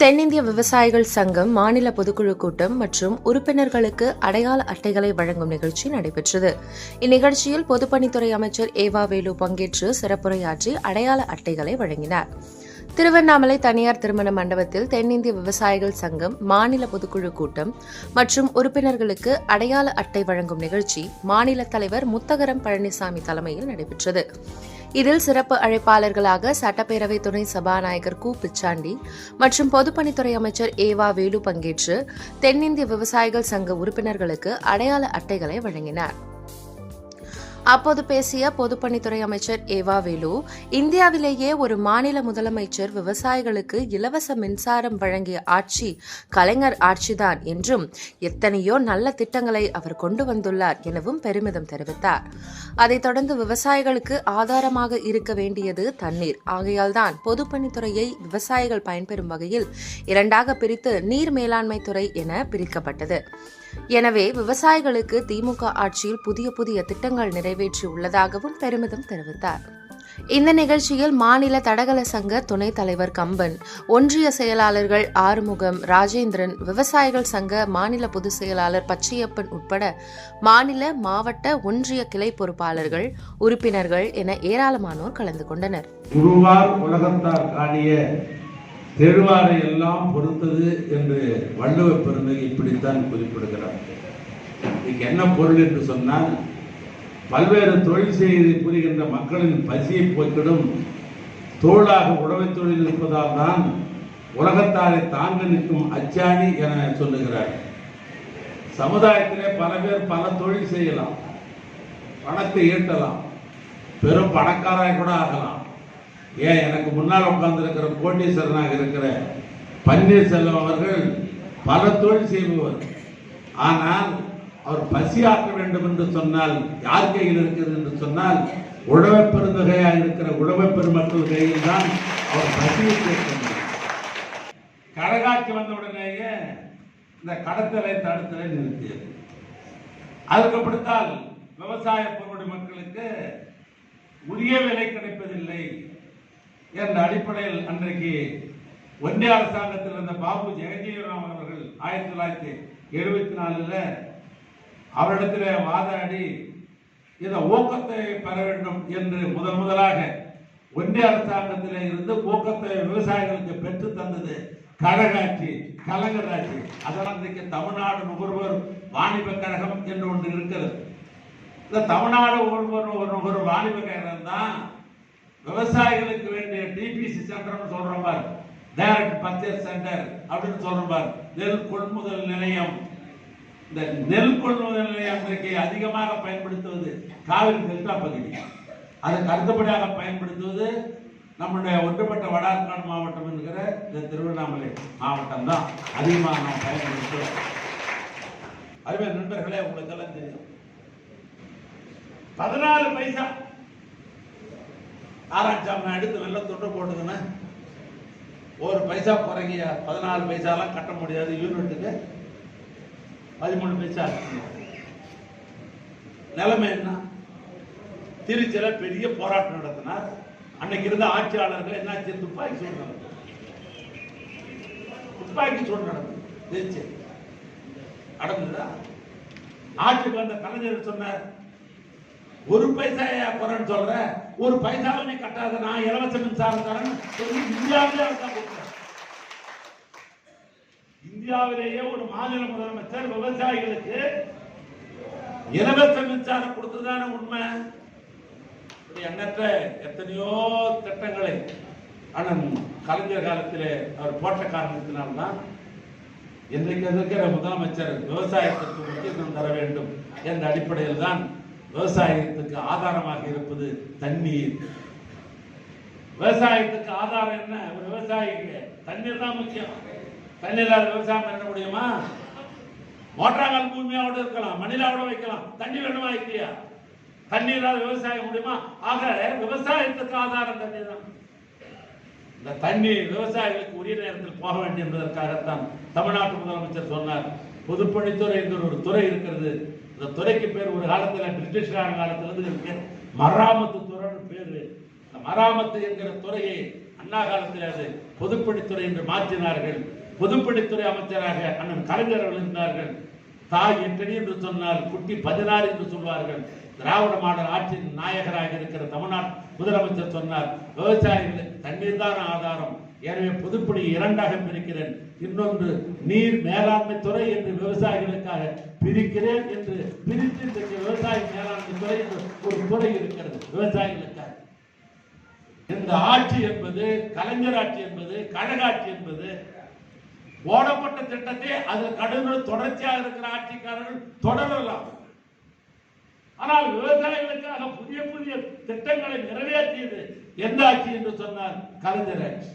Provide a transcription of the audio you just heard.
தென்னிந்திய விவசாயிகள் சங்கம் மாநில பொதுக்குழு கூட்டம் மற்றும் உறுப்பினர்களுக்கு அடையாள அட்டைகளை வழங்கும் நிகழ்ச்சி நடைபெற்றது. இந்நிகழ்ச்சியில் பொதுப்பணித்துறை அமைச்சர் ஏவா வேலு பங்கேற்று சிறப்புரையாற்றி அடையாள அட்டைகளை வழங்கினார். திருவண்ணாமலை தனியார் திருமண மண்டபத்தில் தென்னிந்திய விவசாயிகள் சங்கம் மாநில பொதுக்குழு கூட்டம் மற்றும் உறுப்பினர்களுக்கு அடையாள அட்டை வழங்கும் நிகழ்ச்சி மாநில தலைவர் முத்தகரம் பழனிசாமி தலைமையில் நடைபெற்றது. இதில் சிறப்பு அழைப்பாளர்களாக சட்டப்பேரவை துணை சபாநாயகர் கு. பிச்சாண்டி மற்றும் பொதுப்பணித்துறை அமைச்சர் ஏவா வேலு பங்கேற்று தென்னிந்திய விவசாயிகள் சங்க உறுப்பினர்களுக்கு அடையாள அட்டைகளை வழங்கினார். அப்போது பேசிய பொதுப்பணித்துறை அமைச்சர் ஏவா வேலு இந்தியாவிலேயே ஒரு மாநில முதலமைச்சர் விவசாயிகளுக்கு இலவச மின்சாரம் வழங்கிய ஆட்சி கலைஞர் ஆட்சிதான் என்றும் எத்தனையோ நல்ல திட்டங்களை அவர் கொண்டு வந்துள்ளார் எனவும் பெருமிதம் தெரிவித்தார். அதைத் தொடர்ந்து விவசாயிகளுக்கு ஆதாரமாக இருக்க வேண்டியது தண்ணீர். ஆகையால்தான் பொதுப்பணித்துறையை விவசாயிகள் பயன்பெறும் வகையில் இரண்டாக பிரித்து நீர் மேலாண்மை துறை என பிரிக்கப்பட்டது. எனவே விவசாயிகளுக்கு திமுக ஆட்சியில் புதிய புதிய திட்டங்கள் நிறைவேற்றி உள்ளதாகவும் பெருமிதம் தெரிவித்தார். இந்த நிகழ்ச்சியில் மாநில தடகள சங்க துணைத் தலைவர் கம்பன் ஒன்றிய செயலாளர்கள் ஆறுமுகம் ராஜேந்திரன் விவசாயிகள் சங்க மாநில பொதுச் செயலாளர் பச்சையப்பன் உட்பட மாநில மாவட்ட ஒன்றிய கிளை பொறுப்பாளர்கள் உறுப்பினர்கள் என ஏராளமானோர் கலந்து கொண்டனர். தெருவாரை எல்லாம் பொறுத்தது என்று வள்ளுவ பெருந்தகை இப்படித்தான் குறிப்பிடுகிறார். இதுக்கு என்ன பொருள் என்று சொன்னால் பல்வேறு தொழில் செய்து புரிகின்ற மக்களின் பசியை போக்கிடும் தோளாக உழவுத் தொழில் இருப்பதால் தான் உலகத்தாரை தாங்க நிற்கும் அச்சாணி என சொல்லுகிறார். சமுதாயத்திலே பல பேர் பல தொழில் செய்யலாம் பணத்தை ஈட்டலாம் பெரும் பணக்காராய் கூட ஆகலாம். ஏன் எனக்கு முன்னால் உட்கார்ந்திருக்கிற கோட்டீஸ்வரனாக இருக்கிற பன்னீர்செல்வம் அவர்கள் பல தொழில் செய்பவர். ஆனால் அவர் பசி ஆற்ற வேண்டும் என்று சொன்னால் யார் கையில் இருக்கிறது என்று சொன்னால் உழவை பெருந்தகையாக இருக்கிற உழவை பெருமக்கள் கையில் தான் அவர் பசியை கேட்க முடியும் கடகாட்சி இந்த கடத்தலை தடுத்தலை நிறுத்தியது. அதுக்கு அப்படித்தால் விவசாய பொருளுடைய மக்களுக்கு உரிய விலை கிடைப்பதில்லை. என்ற அடிப்படையில் அன்றைக்கு ஒன்றிய அரசாங்கத்தில் இருந்த பாபு ஜெகஜீவராம் அவர்கள் ஆயிரத்தி தொள்ளாயிரத்தி எழுபத்தி நாலுல அவரிடத்தில் வாதாடி இந்த ஊக்கத்தை பெற வேண்டும் என்று முதன் முதலாக ஒன்றிய அரசாங்கத்தில் இருந்து ஊக்கத்தை விவசாயிகளுக்கு பெற்று தந்தது கழகாட்சி கலைஞராட்சி. அதனால் இன்றைக்கு தமிழ்நாடு நுகர்வோர் வாணிப கழகம் என்று ஒன்று இருக்கிறது. இந்த தமிழ்நாடு நுகர்வோர் ஒரு நுகர்வோர் வாணிப கழகம் தான் விவசாயிகளுக்கு வேண்டிய டிபிசி சென்டர்னு சொல்றோம் பார். டைரக்ட் பர்ச்சேஸ் சென்டர் அப்படின்னு சொல்றோம் பார். நெல் கொள்முதல் நிலையம். இந்த நெல் கொள்முதல் நிலையம் இன்றைக்கு அதிகமாக பயன்படுத்துவது காவிரி டெல்டா பகுதி. அதை அடுத்தபடியாக பயன்படுத்துவது நம்முடைய ஒன்றுபட்ட வடார்காடு மாவட்டம் என்கிற இந்த திருவண்ணாமலை மாவட்டம் தான். அதிகமாக நாம் பயன்படுத்துவோம் அதுவே நண்பர்களே உங்களுக்கு எல்லாம் தெரியும். பதினாலு பைசா நாராயணசாமி எடுத்து வெள்ள தொட்டை போட்டுதுன்னா ஒரு பைசா குறைங்க பதினாலு பைசாலாம் கட்ட முடியாது யூனிட்டுக்கு பதிமூணு பைசா நிலைமை என்ன? திருச்சியில் பெரிய போராட்டம் நடத்தினார். அன்னைக்கு இருந்த ஆட்சியாளர்கள் என்னாச்சு? துப்பாக்கி சூடு நடந்தது. துப்பாக்கி சூடு நடந்தது. திருச்சி. நடந்ததா? ஆட்சிக்கு வந்த கலைஞர் சொன்னார் ஒரு பைசா குறைன்னு சொல்ற ஒரு பைசாவை நீ கட்டாத நான் இலவச மின்சாரம் தரேன் சொல்லி இந்தியாவிலே இந்தியாவிலேயே ஒரு மாநில முதலமைச்சர் விவசாயிகளுக்கு இலவச மின்சாரம் கொடுத்ததான உண்மை? எண்ணற்ற எத்தனையோ திட்டங்களை அண்ணன் கலைஞர் காலத்திலே அவர் போட்ட காரணத்தினால்தான் இன்றைக்கு இருக்கிற முதலமைச்சர் விவசாயத்திற்கு முக்கியத்துவம் தர வேண்டும் என்ற அடிப்படையில் தான் விவசாயத்துக்கு ஆதாரமாக இருப்பது தண்ணீர். விவசாயத்துக்கு ஆதாரம் என்ன? ஒரு விவசாயிக்கு தண்ணீர் தான் முக்கியம். தண்ணீர் இல்லாத விவசாயம் பண்ண முடியுமா? மோட்டாங்கால் பூமியோட இருக்கலாம் மணிலாவோட வைக்கலாம். தண்ணி வேணுமா இல்லையா? தண்ணி இல்லாத விவசாயம் முடியுமா? ஆக விவசாயத்துக்கு ஆதாரம் தண்ணீர் தான். இந்த தண்ணீர் விவசாயிகளுக்கு உரிய நேரத்தில் போக வேண்டும் என்பதற்காகத்தான் தமிழ்நாட்டு முதலமைச்சர் சொன்னார். பொதுப்பணித்துறை என்கிற ஒரு துறை இருக்கிறது. இந்த துறைக்கு பேர் ஒரு காலத்தில் பிரிட்டிஷ்கார காலத்திலிருந்து இருந்து மராமத்து துறைன்னு பேரு. இந்த மராமத்து என்கிற துறையை அண்ணா காலத்தில் அது பொதுப்பணித்துறை என்று மாற்றினார்கள். பொதுப்பணித்துறை அமைச்சராக அண்ணன் கலைஞர் இருந்தார்கள். தாய் எட்டடி என்று சொன்னால் குட்டி பதினாறு என்று சொல்வார்கள். திராவிட மாடல் ஆட்சியின் நாயகராக இருக்கிற தமிழ்நாடு முதலமைச்சர் சொன்னார் விவசாயிகளுக்கு தண்ணீர் தான் ஆதாரம். எனவே பொதுப்பணி இரண்டாக பிரிக்கிறேன். இன்னொன்று நீர் மேலாண்மை துறை என்று விவசாயிகளுக்காக பிரிக்கிறேன் என்று பிரித்து இன்றைக்கு விவசாய மேலாண்மை துறை என்று ஒரு துறை இருக்கிறது விவசாயிகளுக்காக. இந்த ஆட்சி என்பது கலைஞர் ஆட்சி என்பது கழக ஆட்சி என்பது. ஓடப்பட்ட திட்டத்தை அதில் கடுமையாக தொடர்ச்சியாக இருக்கிற ஆட்சிக்காரர்கள் தொடரலாம். ஆனால் விவசாயிகளுக்காக புதிய புதிய திட்டங்களை நிறைவேற்றியது எந்த ஆட்சி என்று சொன்னால் கலைஞர் ஆட்சி.